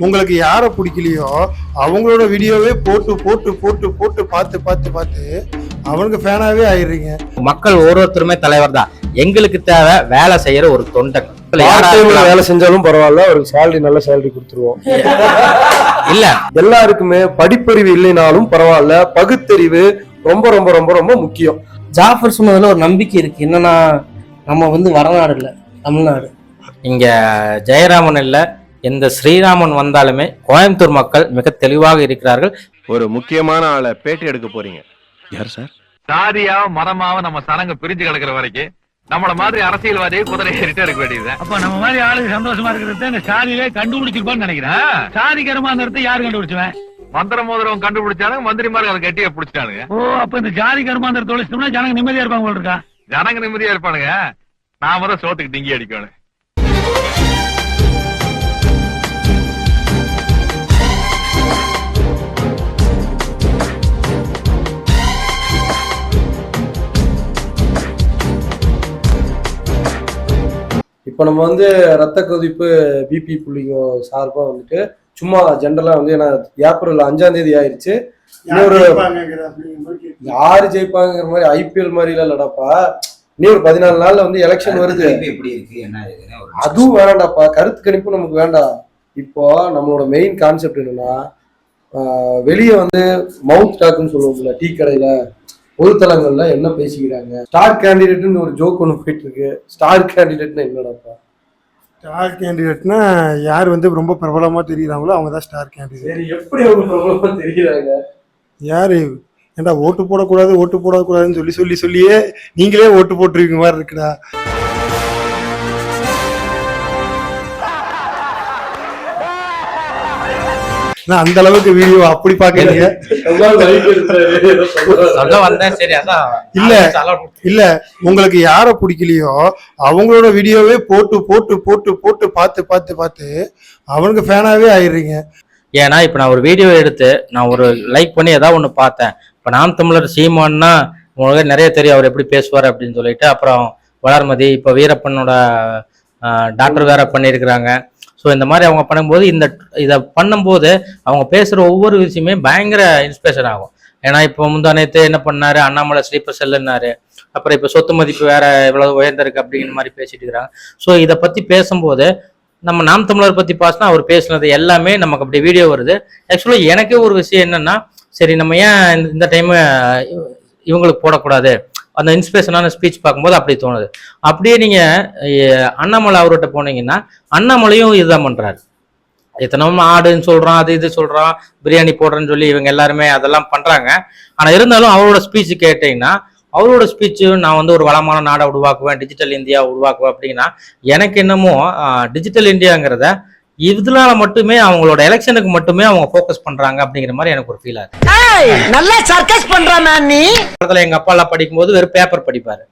உங்களுக்கு யாரை பிடிக்கலையோ அவங்களோட வீடியோவே போட்டு போட்டு போட்டு போட்டு பார்த்து பார்த்து பார்த்து அவனுக்கு ஃபேனாவே ஆயிடுறீங்க. மக்கள் ஒவ்வொருத்தருமே தலைவர் தான். எங்களுக்கு தேவை வேலை செய்யற ஒரு தொண்டன் வேலை செஞ்சாலும் பரவாயில்ல அவருக்கு சேலரி நல்ல சேலரி கொடுத்துருவோம். இல்ல. எல்லாருக்குமே படிப்பறிவு இல்லைனாலும் பரவாயில்ல பகுத்தறிவு ரொம்ப ரொம்ப ரொம்ப ரொம்ப முக்கியம். ஜாஃபர் சொன்னதுல ஒரு நம்பிக்கை இருக்கு. என்னன்னா நம்ம வந்து வடநாடு இல்ல தமிழ்நாடு. இங்க ஜெயராமன் இல்ல எந்த ஸ்ரீராமன் வந்தாலுமே கோயம்புத்தூர் மக்கள் மிக தெளிவாக இருக்கிறார்கள். ஒரு முக்கியமான ஆளை பேட்டி எடுக்க போறீங்க. யார் சார்? சாதியாவ மதமாவ நம்ம சனங்க பிரிஞ்சு கிடக்குற வரைக்கும் நம்மள மாதிரி அரசியல்வாதியை குதிரை ஏறிட்டே இருக்க வேண்டியது அப்ப நம்ம மாதிரி ஆளுங்க சந்தோஷமா இருக்கிறது இந்த சாதியிலே கண்டுபிடிச்சிருப்பான்னு நினைக்கிறேன். சாதி கருமாந்திரத்தை யாரு கண்டுபிடிச்சுவேன்? மந்திர மோதிரம் கண்டுபிடிச்சாலும் மந்திரிமார்கள் அதை கட்டிய பிடிச்சிட்டானுங்க. ஓ அப்ப இந்த ஜாதி கருமாந்திரத்தை ஒழிச்சிட்டோம்னா ஜனங்க நிம்மதியா இருப்பாங்க இருக்கா? ஜனங்க நிம்மதியா இருப்பானுங்க. நாம தான் சோத்துக்கு டிங்கி அடிக்கணும். இப்போ நம்ம வந்து ரத்த கொதிப்பு பிபி புள்ளிங்க சார்பா வந்துட்டு சும்மா ஜென்ரலா வந்து ஏன்னா ஏப்ரல் அஞ்சாம் தேதி ஆயிருச்சு. இன்னொரு யாரு ஜெயிப்பாங்கிற மாதிரி ஐபிஎல் மாதிரி எல்லாம் இல்லடாப்பா இன்னும் ஒரு பதினாலு நாள்ல வந்து எலெக்ஷன் வருது. எப்படி இருக்கு? அதுவும் வேணாம்டாப்பா கருத்து கணிப்பு நமக்கு வேண்டாம். இப்போ நம்மளோட மெயின் கான்செப்ட் என்னன்னா வெளியே வந்து மவுத் டாக்னு சொல்லுவோம்ல டீ கடையில. பொதுத்தலங்கள்ல என்ன பேசிக்கிறாங்க? ஸ்டார் கேண்டிடேட்னு ஒரு ஜோக் ஒன்று போயிட்டு இருக்கு ஸ்டார் கேண்டிடேட்னு என்னடாப்பா ஸ்டார் கேண்டிடேட்னா யார் வந்து ரொம்ப பிரபலமா தெரியுறாங்களோ அவங்க தான் ஸ்டார் கேண்டிடேட் சரி எப்படி அவங்க பிரபலமா தெரியுறாங்க? யாரு? ஏன்டா ஓட்டு போடக்கூடாது ஓட்டு போடக்கூடாதுன்னு சொல்லி சொல்லி சொல்லியே நீங்களே ஓட்டு போட்டுருவீங்க மாதிரி இருக்குடா. நான் அந்த அளவுக்கு வீடியோ அப்படி பாக்குறீங்க சொல்ல வந்தேன் சரி அதான் இல்ல. இல்ல உங்களுக்கு யாரை பிடிக்கலையோ அவங்களோட வீடியோவே போட்டு போட்டு போட்டு போட்டு பார்த்து பார்த்து பார்த்து அவனுக்கு ஃபேனாவே ஆயிடுறீங்க. ஏன்னா இப்ப நான் ஒரு வீடியோ எடுத்து நான் ஒரு லைக் பண்ணி ஏதாவது ஒண்ணு பார்த்தேன். இப்ப நாம் தமிழர் சீமான்னா உங்களுக்கு நிறைய தெரியும் அவர் எப்படி பேசுவார் அப்படின்னு சொல்லிட்டு அப்புறம் வளர்மதி இப்ப வீரப்பனோட டாக்டர் வேற பண்ணியிருக்கிறாங்க. ஸோ இந்த மாதிரி அவங்க பண்ணும்போது இந்த இதை பண்ணும்போது அவங்க பேசுகிற ஒவ்வொரு விஷயமே பயங்கர இன்ஸ்பிரேஷன் ஆகும். ஏன்னா இப்போ முந்தா நேத்து என்ன பண்ணாரு? அண்ணாமலை ஸ்லீப்பர் செல்லுன்னாரு அப்புறம் இப்போ சொத்து மதிப்பு வேற எவ்வளவு உயர்ந்திருக்கு அப்படிங்கிற மாதிரி பேசிட்டு இருக்கிறாங்க ஸோ இதை பற்றி பேசும்போது நம்ம நாம் தமிழர் பற்றி பாசினா அவர் பேசுனது எல்லாமே நமக்கு அப்படி வீடியோ வருது. ஆக்சுவலாக எனக்கே ஒரு விஷயம் என்னன்னா சரி நம்ம ஏன் இந்த- இந்த இவங்களுக்கு போடக்கூடாது? அந்த இன்ஸ்பிரேஷனான ஸ்பீச் பார்க்கும்போது அப்படி தோணுது. அப்படியே நீங்கள் அண்ணாமலை அவர்கிட்ட போனீங்கன்னா அண்ணாமலையும் இதுதான் பண்ணுறாரு எத்தனமும் ஆடுன்னு சொல்கிறான் அது இது சொல்கிறான் பிரியாணி போடுறேன்னு சொல்லி இவங்க எல்லாருமே அதெல்லாம் பண்ணுறாங்க ஆனால் இருந்தாலும் அவரோட ஸ்பீச் கேட்டிங்கன்னா அவரோட ஸ்பீச்சு நான் வந்து ஒரு வளமான நாடை உருவாக்குவேன் டிஜிட்டல் இந்தியா உருவாக்குவேன் அப்படின்னா எனக்கு என்னமோ டிஜிட்டல் இந்தியாங்கிறத இதனால மட்டுமே அவங்களோட எலெக்ஷனுக்கு மட்டுமே அவங்க ஃபோக்கஸ் பண்றாங்க அப்படிங்கிற மாதிரி எனக்கு ஒரு ஃபீல் ஆகுது நல்லா சர்க்கஸ் பண்றான் நீ. பக்கத்துல எங்க அப்பா எல்லாம் படிக்கும்போது வெறும் பேப்பர் படிப்பாரு.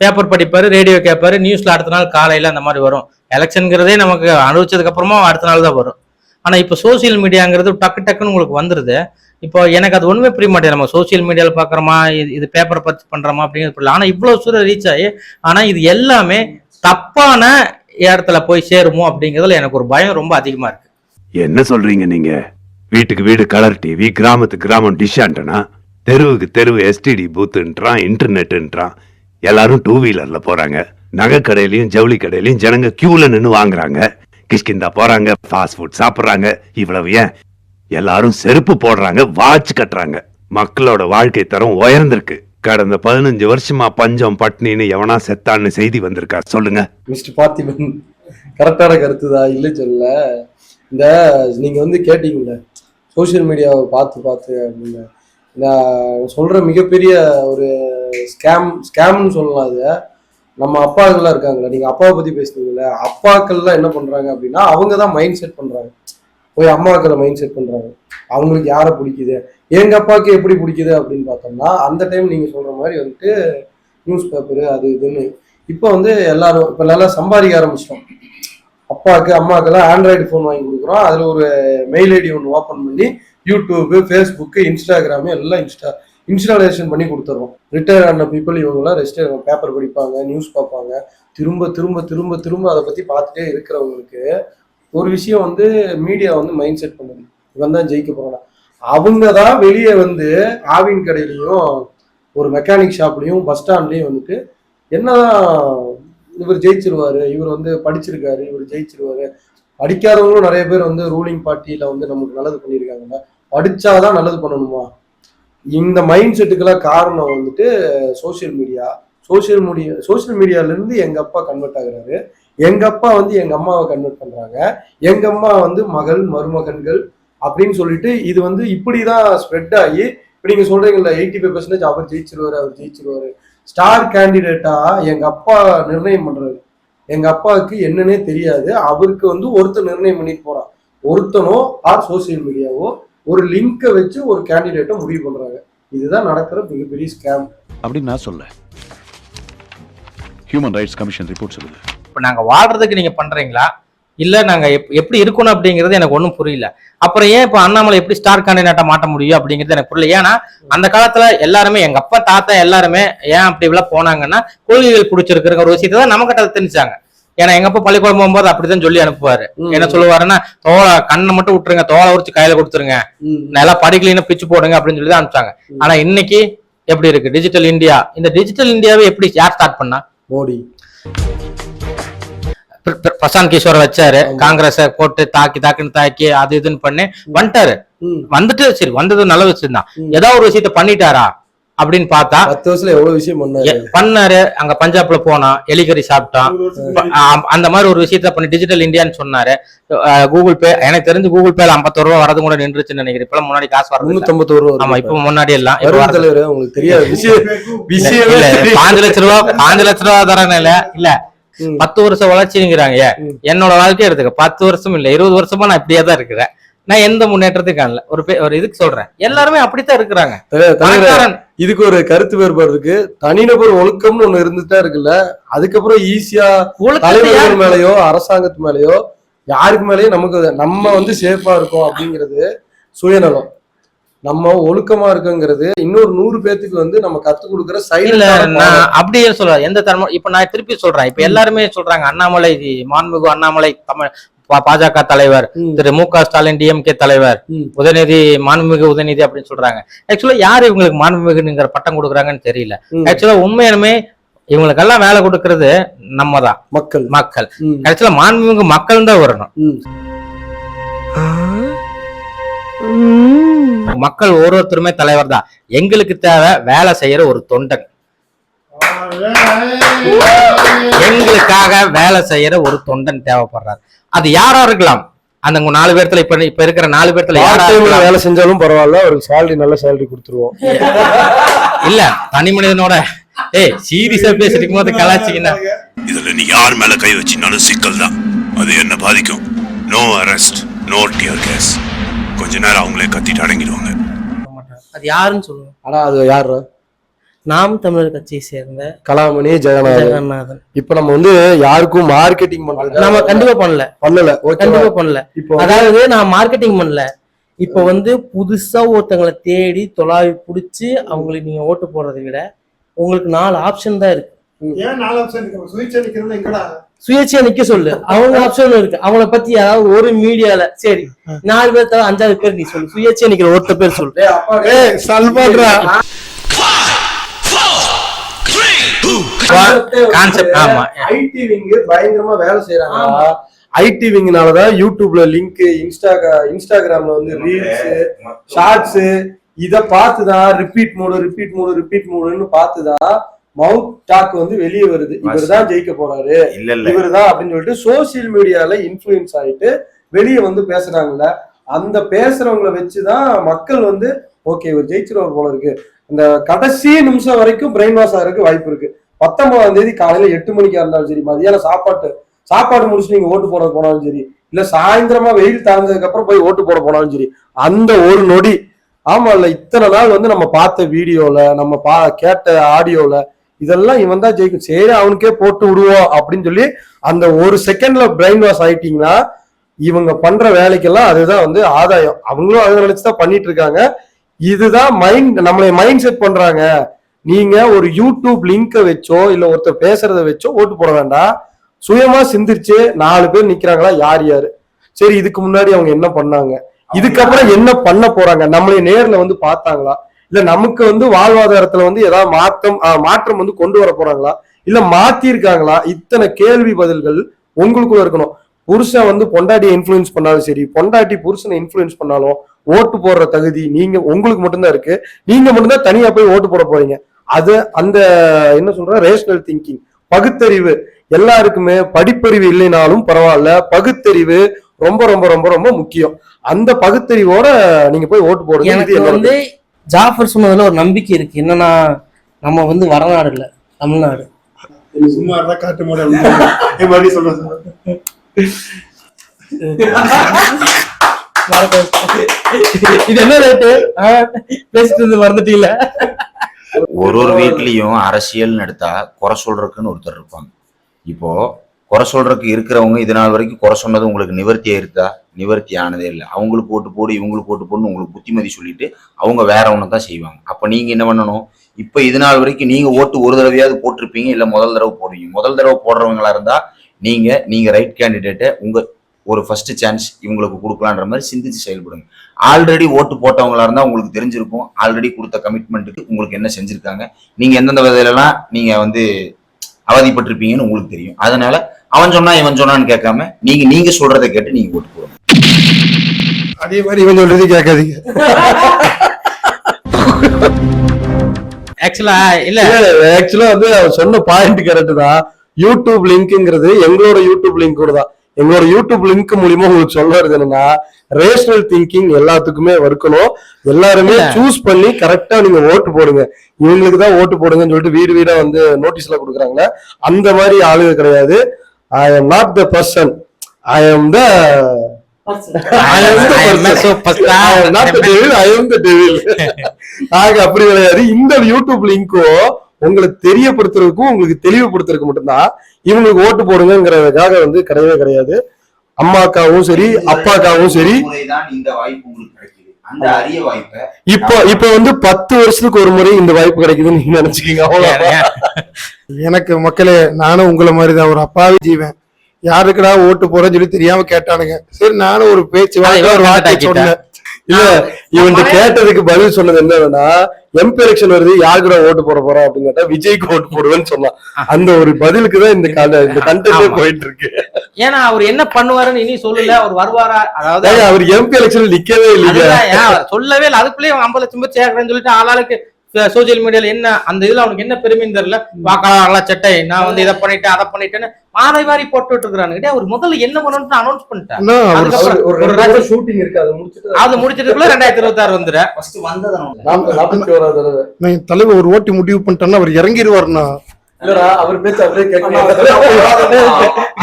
பேப்பர் படிப்பாரு ரேடியோ கேட்பாரு நியூஸ்ல அடுத்த நாள் காலையில அந்த மாதிரி வரும். எலெக்ஷனுங்கிறதே நமக்கு அனுபவிச்சதுக்கு அப்புறமா அடுத்த நாள் தான் வரும். ஆனா இப்போ சோசியல் மீடியாங்கிறது டக்கு டக்குன்னு உங்களுக்கு வந்துருது. இப்போ எனக்கு அது ஒண்ணுமே புரிய மாட்டேங்குது. நம்ம சோசியல் மீடியால பாக்குறோமா இது இது பேப்பரை பத்தி பண்றோமா அப்படிங்கிறது புரியல. ஆனா இவ்வளவு தூரம் ரீச் ஆகி ஆனா இது எல்லாமே தப்பான இடத்துல போய் சேருமோ அப்படிங்கிறதுல எனக்கு ஒரு பயம் ரொம்ப அதிகமா இருக்கு. என்ன சொல்றீங்க நீங்க? வீட்டுக்கு வீடு கலர் டிவி கிராமத்துக்கு கிராமம் டிஷ் ஆண்டனா தெருவுக்கு தெருவு எஸ்டிடி பூத்துன்றான் இன்டர்நெட்டுன்றான் எல்லாரும் டூ வீலர்ல போறாங்க. நகை கடையிலயும் ஜவுளி கடையிலயும் ஜனங்க கியூல நின்று வாங்குறாங்க. கிஷ்கிந்தா போறாங்க ஃபாஸ்ட் ஃபுட் சாப்பிடுறாங்க. இவ்வளவு ஏன்? எல்லாரும் செருப்பு போடுறாங்க வாட்ச் கட்டுறாங்க. மக்களோட வாழ்க்கை தரம் உயர்ந்திருக்கு. கடந்த பதினஞ்சு வருஷமா பஞ்சம் பட்னின்னு எவனா செத்தான்னு செய்தி வந்திருக்கா? சொல்லுங்க. மிஸ்டர் பார்த்திபன் கரெக்டான கருத்துதா? இல்லை சொல்ல இந்த நீங்க வந்து கேட்டீங்கல்ல சோசியல் மீடியாவை பார்த்து பார்த்து அப்படின்னு. நான் சொல்ற மிகப்பெரிய ஒரு ஸ்கேம் ஸ்கேம்னு சொல்லலாம் அது நம்ம அப்பாக்கள்லாம் இருக்காங்களே நீங்க அப்பாவை பத்தி பேசுனீங்கல்ல அப்பாக்கள்லாம் என்ன பண்றாங்க அப்படின்னா அவங்க தான் மைண்ட் செட் பண்றாங்க. போய் அம்மாக்களை மைண்ட் செட் பண்றாங்க. அவங்களுக்கு யாரை பிடிக்குது? எங்க அப்பாவுக்கு எப்படி பிடிக்குது அப்படின்னு பார்த்தோம்னா அந்த டைம் நீங்க சொல்ற மாதிரி வந்துட்டு நியூஸ் பேப்பரு அது இதுன்னு. இப்போ வந்து எல்லாரும் இப்போ நல்லா சம்பாதிக்க ஆரம்பிச்சிட்டோம். அப்பாவுக்கு அம்மாக்கெல்லாம் ஆண்ட்ராய்டு ஃபோன் வாங்கி கொடுக்குறோம். அதில் ஒரு மெயில் ஐடி ஒன்று ஓப்பன் பண்ணி யூடியூப்பு ஃபேஸ்புக்கு இன்ஸ்டாகிராமு எல்லாம் இன்ஸ்டா இன்ஸ்டாலேஷன் பண்ணி கொடுத்துருவோம் ரிட்டையர் ஆன பீப்புள் இவங்கெல்லாம் ரெஸ்ட் பேப்பர் படிப்பாங்க நியூஸ் பார்ப்பாங்க. திரும்ப திரும்ப திரும்ப திரும்ப அதை பற்றி பார்த்துட்டே இருக்கிறவங்களுக்கு ஒரு விஷயம் வந்து மீடியா வந்து மைண்ட் செட் பண்ணுது. இவன் தான் ஜெயிக்க போறான். அவங்க தான் வெளியே வந்து ஆவின் கடையிலையும் ஒரு மெக்கானிக் ஷாப்லையும் பஸ் ஸ்டாண்ட்லையும் வந்துட்டு என்னதான் இவர் ஜெயிச்சிருவாரு இவர் வந்து படிச்சிருக்காரு இவர் ஜெயிச்சிருவாரு. படிக்காதவங்களும் நிறைய பேர் வந்து ரூலிங் பார்ட்டியில வந்து நமக்கு நல்லது பண்ணியிருக்காங்கல்ல. படிச்சாதான் நல்லது பண்ணணுமா? இந்த மைண்ட் செட்டுக்கெல்லாம் காரணம் வந்துட்டு social media social media social மீடியால இருந்து எங்க அப்பா கன்வெர்ட் ஆகுறாரு. எங்க அப்பா வந்து எங்க அம்மாவை கன்வெர்ட் பண்றாங்க? எங்க அம்மா வந்து மகள் மருமகன்கள் அப்படின்னு சொல்லிட்டு இது வந்து இப்படிதான் ஸ்ப்ரெட் ஆகி இப்ப நீங்க சொல்றீங்கல்ல எயிட்டி ஃபைவ் பர்சன்டேஜ் அவர் ஜெயிச்சிருவாரு அவர் ஜெயிச்சிருவாரு. ஸ்டார் கேண்டிடேட்டா எங்க அப்பா நிர்ணயம் பண்றாரு. எங்க அப்பாவுக்கு என்னன்னே தெரியாது. அவருக்கு வந்து ஒருத்தர் நிர்ணயம் பண்ணிட்டு போறான். ஒருத்தனோ ஆர் சோசியல் மீடியாவோ ஒரு லிங்கை வச்சு ஒரு கேண்டிடேட்டை முடிவு பண்றாங்க. இதுதான் நடக்கிற மிகப்பெரிய ஸ்கேம் அப்படின்னு நான் சொல்ல ஹியூமன் ரைட்ஸ் கமிஷன் ரிப்போர்ட் சொல்லுது. இப்போ நாங்க வாழ்றதுக்கு நீங்க பண்றீங்களா? இல்ல நாங்க எப்- எப்படி இருக்கணும் அப்படிங்கிறது எனக்கு ஒன்றும் புரியல. அப்புறம் ஏன் இப்போ அண்ணாமலை எப்படி ஸ்டார் கேண்டிடேட்டா மாட்ட முடியும் அப்படிங்கிறது எனக்கு புரியல. ஏன்னா அந்த காலத்துல எல்லாருமே எங்க அப்பா தாத்தா எல்லாருமே ஏன் அப்படி இவ்வளவு போனாங்கன்னா கொள்கைகள் பிடிச்சிருக்கிற ஒரு விஷயத்தை தான் நமக்கிட்ட அதை திணிச்சாங்க ஏன்னா எங்க அப்பா பள்ளிக்கூடம் போகும்போது அப்படிதான் சொல்லி அனுப்புவாரு. என்ன சொல்லுவாருன்னா தோலை கண்ணை மட்டும் விட்டுருங்க தோலை உரிச்சு கையில கொடுத்துருங்க. நல்லா படிக்கலைன்னு பிச்சு போடுங்க அப்படின்னு சொல்லி தான் அனுப்பிச்சாங்க. ஆனா இன்னைக்கு எப்படி இருக்கு? டிஜிட்டல் இந்தியா இந்த டிஜிட்டல் இந்தியாவை எப்படி யார் ஸ்டார்ட் பண்ணா? மோடி. பிரசாந்த் கிஷோரை வச்சாரு. காங்கிரஸ போட்டு தாக்கி தாக்குன்னு தாக்கி அது இதுன்னு பண்ணி வந்துட்டாரு. வந்துட்டு சரி வந்தது நல்ல விஷயம் தான். ஏதோ ஒரு விஷயத்த பண்ணிட்டாரா அப்படின்னு பார்த்தா பத்து வருஷத்துல எவ்வளவு விஷயம் பண்ணாரு? அங்க பஞ்சாப்ல போனா எலிகறி சாப்பிட்டான். அந்த மாதிரி ஒரு விஷயத்த பண்ணி டிஜிட்டல் இந்தியான்னு சொன்னாரு. கூகுள் பே எனக்கு தெரிஞ்சு கூகுள் பேல 50 ரூபா வரது கூட நின்றுச்சுன்னு நினைக்கிறேன். இப்ப முன்னாடி காசு வரது இல்ல. முன்னூத்தம்பது ரூபா ஆமா இப்ப முன்னாடி எல்லாம் உங்களுக்கு தெரியாது. விஷயம். பாஞ்சு லட்ச ரூபா பாஞ்சு லட்ச ரூபா தரேன்னு இல்ல இல்ல. பத்து வருஷம் வளர்ச்சிங்கிறாங்க. என்னோட வாழ்க்கைய எடுத்துக்க. பத்து வருஷம் இல்ல இருபது வருஷமா நான் இப்படியே தான் இருக்கிறேன். நான் எந்த முன்னேற்றத்தையும் காணல. ஒரு ஒரு இதுக்கு சொல்றேன். எல்லாருமே அப்படித்தான் இருக்கிறாங்க. இதுக்கு ஒரு கருத்து வேறுபாடு இருக்கு. தனிநபர் ஒழுக்கம்னு ஒண்ணு இருந்துட்டா இருக்குல்ல அதுக்கப்புறம் ஈஸியா தலைவர்கள் மேலயோ அரசாங்கத்து மேலயோ யாருக்கு மேலயும் நமக்கு நம்ம வந்து சேஃபா இருக்கோம் அப்படிங்கிறது சுயநலம். நம்ம ஒழுக்கமா இருக்குங்கிறது இன்னொரு நூறு பேத்துக்கு வந்து நம்ம கத்து கொடுக்குற இல்ல சைலண்ட் நான் அப்படியே சொல்றேன். எந்த தரமும் இப்ப நான் திருப்பி சொல்றேன். இப்ப எல்லாருமே சொல்றாங்க அண்ணாமலை மாண்புமிகு அண்ணாமலை தமிழ் பா- பாஜக தலைவர் திரு மு க ஸ்டாலின் டிஎம்கே தலைவர். உதயநிதி மாண்புமிகு உதயநிதி அப்படின்னு சொல்றாங்க. ஆக்சுவலா யாரு இவங்களுக்கு மாண்புமிகுங்கிற பட்டம் கொடுக்குறாங்கன்னு தெரியல. ஆக்சுவலா உண்மையாலுமே இவங்களுக்கெல்லாம் வேலை கொடுக்கறது நம்ம தான் மக்கள். மக்கள் ஆக்சுவலா மாண்புமிகு மக்கள் தான் வரணும். மக்கள் ஒவ்வொருத்தருமே தலைவர் தான். எங்களுக்கு தேவை வேலை செய்யற ஒரு தொண்டன் எங்களுக்காக வேலை செய்யற ஒரு தொண்டன் தேவைப்படுறாரு. அது யாரா இருக்கலாம்? அந்த உங்க நாலு பேர்த்துல இப்ப இப்ப இருக்கிற நாலு பேர்த்துல யாரா part time ல இருக்கலாம்? வேலை செஞ்சாலும் பரவாயில்ல அவருக்கு சேலரி நல்ல சேலரி கொடுத்துருவோம். இல்ல தனி மனிதனோட ஏய் சீரியஸா பேசிட்டு போது கலாச்சிங்கன்னா இதுல நீ யார் மேல கை வச்சினாலும் சிக்கல் தான். அது என்ன பாதிக்கும்? No arrest no dear case கொஞ்ச நேரம் அவங்களே கத்திட்டு அடங்கிடுவாங்க. அது யாருன்னு சொல்லுங்க. ஆனா அது யாரு நாம் தமிழர் கட்சியை சேர்ந்த கலாமணி ஜெகநாதன். ஜெகநாதன். இப்ப நம்ம வந்து யாருக்கும் மார்க்கெட்டிங் பண்றது நம்ம கண்டிப்பா பண்ணல. பண்ணல கண்டிப்பா பண்ணல. இப்போ அதாவது நான் மார்க்கெட்டிங் பண்ணல. இப்ப வந்து புதுசா ஒருத்தங்களை தேடி தொலாவி புடிச்சு அவங்களுக்கு நீங்க ஓட்டு போடுறதை விட உங்களுக்கு நாலு ஆப்ஷன் தான் இருக்கு. ஏன் நாலு ஆப்ஷன் இருக்கு? சுயேட்சை நிக்கிறது எங்கடா? சுயேட்சையா நிக்க சொல்லு. அவங்க ஆப்ஷன் இருக்கு. அவங்கள பத்தி யாராவது ஒரு மீடியால சரி நாலு பேர் தவிர அஞ்சாவது பேர் நீ சொல்லு. சுயேட்சையா நிக்கிற ஒருத்த பேர் சொல்லு. கான்செப்ட் ஆமா. ஐடி விங் பயங்கரமா வேலை செய்யறாங்க ஐடி விங்னாலதான் யூடியூப்ல லிங்க் இன்ஸ்டா இன்ஸ்டாகிராம்ல வந்து ரீல்ஸ் ஷார்ட்ஸ் இத பார்த்துதான் repeat mode repeat mode repeat மோடுன்னு பார்த்துதான் மவுத் டாக் வந்து வெளியே வருது. இவர் தான் ஜெயிக்க போறாரு. இவர் தான் அப்படின்னு சொல்லிட்டு சோசியல் மீடியால இன்ஃபுளுன்ஸ் ஆயிட்டு வெளியே வந்து பேசுறாங்கல்ல. அந்த பேசுறவங்கள வச்சுதான் மக்கள் வந்து ஓகே இவர் ஜெயிச்சிருவார் போல இருக்கு. இந்த கடைசி நிமிஷம் வரைக்கும் பிரெயின் வாஷ் ஆகிறதுக்கு வாய்ப்பு இருக்கு. பத்தொன்பதாம் தேதி காலையில எட்டு மணிக்கா இருந்தாலும் சரி மதியானம் சாப்பாட்டு சாப்பாடு முடிச்சு நீங்க ஓட்டு போட போனாலும் சரி இல்ல சாயந்தரமா வெயில் தாழ்ந்ததுக்கு அப்புறம் போய் ஓட்டு போட போனாலும் சரி அந்த ஒரு நொடி. ஆமா இல்ல இத்தனை நாள் வந்து நம்ம பார்த்த வீடியோல நம்ம பா கேட்ட ஆடியோல இதெல்லாம் இவன் தான் ஜெயிக்கும். சரி அவனுக்கே போட்டு விடுவோம் அப்படின்னு சொல்லி அந்த ஒரு செகண்ட்ல பிரெயின் வாஷ் ஆயிட்டீங்கன்னா இவங்க பண்ற வேலைக்கெல்லாம் அதுதான் வந்து ஆதாயம். அவங்களும் அதை நினைச்சுதான் பண்ணிட்டு இருக்காங்க. இதுதான் மைண்ட் நம்மளை மைண்ட் செட் பண்றாங்க. நீங்க ஒரு யூடியூப் லிங்கை வச்சோ இல்ல ஒருத்தர் பேசுறத வச்சோ ஓட்டு போட வேண்டாம். சுயமா சிந்திச்சு நாலு பேர் நிக்கிறாங்களா? யார் யாரு? சரி இதுக்கு முன்னாடி அவங்க என்ன பண்ணாங்க? இதுக்கப்புறம் என்ன பண்ண போறாங்க? நம்மளை நேர்ல வந்து பார்த்தாங்களா? இல்ல நமக்கு வந்து வாழ்வாதாரத்துல வந்து ஏதாவது மாற்றம் மாற்றம் வந்து கொண்டு வர போறாங்களா? இல்ல மாத்திருக்காங்களா? இத்தனை கேள்வி பதில்கள் உங்களுக்குள்ள இருக்கணும். புருஷன் வந்து பொண்டாட்டியை இன்ஃப்ளூயன்ஸ் பண்ணாலும் சரி பொண்டாட்டி புருஷனை இன்ஃப்ளூயன்ஸ் பண்ணாலும் ஓட்டு போடுற தகுதி நீங்க உங்களுக்கு மட்டும்தான் இருக்கு. நீங்க மட்டும்தான் தனியா போய் ஓட்டு போட போறீங்க. அது அந்த என்ன சொல்ற ரேஷனல் திங்கிங் பகுத்தறிவு. எல்லாருக்குமே படிப்பறிவு இல்லைனாலும் பரவாயில்ல. பகுத்தறிவு ரொம்ப ரொம்ப ரொம்ப ரொம்ப முக்கியம். அந்த பகுத்தறிவோட நீங்க போய் ஓட்டு போடுங்க. வந்து ஜாஃபர் சொன்னதுல ஒரு நம்பிக்கை இருக்கு. என்னன்னா நம்ம வந்து வடநாடு இல்ல தமிழ்நாடு சும்மா காட்டு சொல்றேன் இது என்ன ரேட்டு பேசிட்டு இருந்து மறந்துட்டீங்களா ஒரு ஒரு வீட்லயும் அரசியல் எடுத்தா குறை சொல்றதுக்குன்னு ஒருத்தர் இருப்பாங்க. இப்போ குறை சொல்றதுக்கு இருக்கிறவங்க இது நாள் வரைக்கும் குறை சொன்னது உங்களுக்கு நிவர்த்தி ஆயிருத்தா? நிவர்த்தி ஆனதே இல்லை. அவங்களுக்கு ஓட்டு போடு இவங்களுக்கு போட்டு போடுன்னு உங்களுக்கு புத்திமதி சொல்லிட்டு அவங்க வேற ஒன்று தான் செய்வாங்க. அப்போ நீங்கள் என்ன பண்ணணும்? இப்போ இது நாள் வரைக்கும் நீங்கள் ஓட்டு ஒரு தடவையாவது போட்டிருப்பீங்க இல்லை முதல் தடவை போடுவீங்க. முதல் தடவை போடுறவங்களா இருந்தால் நீங்கள் நீங்கள் ரைட் கேண்டிடேட்டை உங்கள் ஒரு ஃபர்ஸ்ட் சான்ஸ் இவங்களுக்கு கொடுக்கலான்ற மாதிரி சிந்திச்சு செயல்படுங்க. ஆல்ரெடி ஓட்டு போட்டவங்களா இருந்தால் உங்களுக்கு தெரிஞ்சிருக்கும். ஆல்ரெடி கொடுத்த கமிட்மெண்ட்டுக்கு உங்களுக்கு என்ன செஞ்சுருக்காங்க? நீங்கள் எந்தெந்த விதையிலலாம் நீங்கள் வந்து அவதிப்பட்டிருப்பீங்கன்னு உங்களுக்கு தெரியும். அதனால அவன் சொன்னா இவன் சொன்னான்னு கேட்காம நீங்க நீங்க சொல்றதை கேட்டு நீங்க ஓட்டு போடுங்க. அதே மாதிரி இவன் சொல்றது கேட்காதீங்க. ஆக்சுவலா இல்ல. ஆக்சுவலா வந்து அவர் சொன்ன பாயிண்ட் கரெக்ட் தான். யூடியூப் லிங்க்ங்கிறது எங்களோட யூடியூப் லிங்க் கூட தான். எங்களோட யூடியூப் லிங்க் மூலியமா உங்களுக்கு சொல்ல வருது என்னன்னா ரேஷனல் திங்கிங் எல்லாத்துக்குமே இருக்கணும் எல்லாருமே. சூஸ் பண்ணி கரெக்டா நீங்க ஓட்டு போடுங்க. இவங்களுக்கு தான் ஓட்டு போடுங்கன்னு சொல்லிட்டு வீடு வீடா வந்து நோட்டீஸ் எல்லாம் கொடுக்குறாங்களே அந்த மாதிரி ஆளுங்க கிடையாது. I am not the person I am the I am the I am a person. superstar. I am not the devil, I am the devil. நாங்க அப்படி கிடையாது இந்த யூடியூப் லிங்க்கும் உங்களுக்கு தெரியப்படுத்துறதுக்கும் உங்களுக்கு தெளிவுபடுத்துறதுக்கு மட்டும்தான் இவங்களுக்கு ஓட்டு போடுங்கிறதுக்காக வந்து கிடையவே கிடையாது அம்மாக்காவும் சரி அப்பாக்காவும் சரி இந்த வாய்ப்பு உங்களுக்கு அந்த அரிய வாய்ப்பை இப்போ இப்போ வந்து பத்து வருஷத்துக்கு ஒரு முறை இந்த வாய்ப்பு கிடைக்குதுன்னு நீங்க நினைச்சுக்கீங்க. எனக்கு மக்களே நானும் உங்களை மாதிரி தான் ஒரு அப்பாவி ஜீவன். யாருக்குடா ஓட்டு போறேன்னு சொல்லி தெரியாம கேட்டானுங்க. சரி நானும் ஒரு பேச்சு வார்த்தை ஒரு வார்த்தை சொன்னேன். இல்ல இவன்ட்ட கேட்டதுக்கு பதில் சொன்னது என்னன்னா எம்பி எலெக்ஷன் வருது யாருக்குடா ஓட்டு போட போறோம் அப்படின்னு கேட்டா விஜய்க்கு ஓட்டு போடுவேன்னு சொன்னான். அந்த ஒரு பதிலுக்கு தான் இந்த கண்ட- இந்த கண்டென்ட்டே ஆமா. போயிட்டு இருக்கு ஏன்னா அவர் என்ன பண்ணுவாருன்னு இனி சொல்லல அவர் வருவாரா? அதாவது அவர் எம்பி எலெக்ஷன் நிக்கவே அவர் சொல்லவே இல்லை அதுக்குள்ளேயே ஐம்பது லட்சம் பேர் சேர்க்கிறேன்னு சொல்லிட்டு ஆளாளுக்கு சோசியல் மீடியால என்ன அந்த இதுல அவனுக்கு என்ன பெருமைன்னு தெரியல. வாக்காளர்களா சட்டை நான் வந்து இதை பண்ணிட்டேன் அதை பண்ணிட்டேன்னு மாலை வாரி போட்டுட்டு இருக்கிறானுங்க அவர் முதல்ல என்ன பண்ணணும்னு அனௌன்ஸ் பண்ணிட்டேன். ஷூட்டிங் இருக்கு அதை முடிச்சுட்டு அது முடிச்சதுக்குள்ள ரெண்டாயிரத்தி இருபத்தி ஆறு நான் தலைவர் ஒரு ஓட்டி முடிவு பண்ணிட்டேன்னா அவர் இறங்கிடுவாருண்ணா. இல்லடா அவர் பேச்சு அப்படியே கேட்க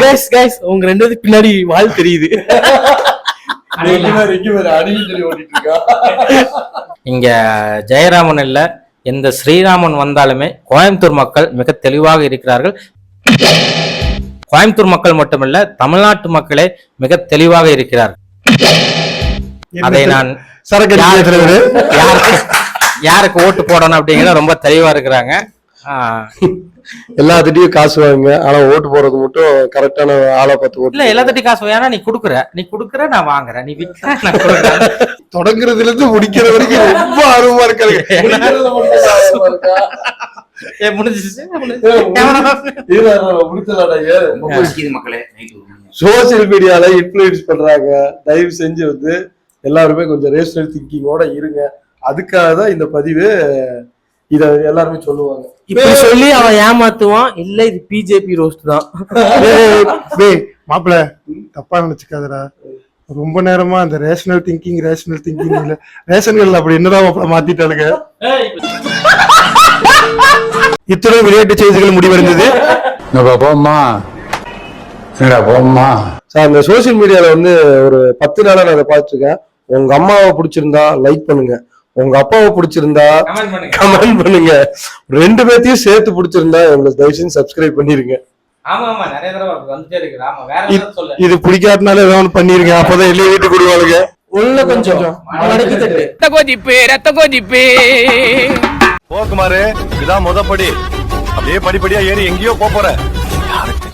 கைஸ் கைஸ் உங்க ரெண்டு பின்னாடி வால் தெரியுது. இங்க ஜெயராமன் இல்ல எந்த ஸ்ரீராமன் வந்தாலுமே கோயம்புத்தூர் மக்கள் மிக தெளிவாக இருக்கிறார்கள். கோயம்புத்தூர் மக்கள் மட்டுமல்ல தமிழ்நாட்டு மக்களே மிக தெளிவாக இருக்கிறார்கள். அதை நான் சரக்கு யாருக்கு யாருக்கு ஓட்டு போடணும் அப்படிங்கிறத ரொம்ப தெளிவா இருக்கிறாங்க. ஆஹ் எல்லாத்திட்டையும் காசு வாங்குங்க. ஆனா ஓட்டு போறது மட்டும் கரெக்டான ஆளை பார்த்து ஓட்டு இல்ல எல்லாத்திட்டையும் காசு வேணா நீ குடுக்குற. நீ குடுக்குற நான் வாங்குறேன். நீ விற்கிற நான் கொடுக்குறேன். தொடங்குறதுல இருந்து முடிக்கிற வரைக்கும் ரொம்ப ஆர்வமா இருக்காரு சோசியல் மீடியால இன்ஃபுளுன்ஸ் பண்றாங்க. தயவு செஞ்சு வந்து எல்லாருமே கொஞ்சம் ரேஷனல் திங்கிங்கோட இருங்க. அதுக்காக தான் இந்த பதிவு இத எல்லாருமே சொல்லுவாங்க. இப்படி சொல்லி அவன் ஏமாத்துவான். இல்ல இது பிஜேபி ரோஸ்ட் தான். டேய் மாப்பிள தப்பா நினைச்சுக்காதடா. ரொம்ப நேரமா அந்த ரேஷனல் திங்கிங் ரேஷனல் திங்கிங் இல்ல. ரேஷன்கள் அப்படி என்னதான் மாத்திட்டானுங்க இத்துடன் விளையாட்டு செய்திகள் முடிவடைந்தது. போம்மா என்னடா போம்மா சார் இந்த சோசியல் மீடியால வந்து ஒரு பத்து நாளா நான் அதை பார்த்துருக்கேன் உங்க அம்மாவை பிடிச்சிருந்தா லைக் பண்ணுங்க. உங்க அப்பாவை பிடிச்சிருந்தா. கமெண்ட் பண்ணுங்க. ரெண்டு பேர்த்தையும் சேர்த்து பிடிச்சிருந்தா எங்களுக்கு தயவு செஞ்சு சப்ஸ்கிரைப் பண்ணிருங்க இது பிடிக்காதனால ஏதாவது பண்ணிருங்க. அப்பதான் எல்லா வீட்டுக்கு விடுவாளுங்க உள்ள கொஞ்சம். ரத்த கொதிப்பு ரத்த கொதிப்பு. போக்குமாரு இதான் முதப்படி அப்படியே படிப்படியா ஏறி எங்கேயோ போற.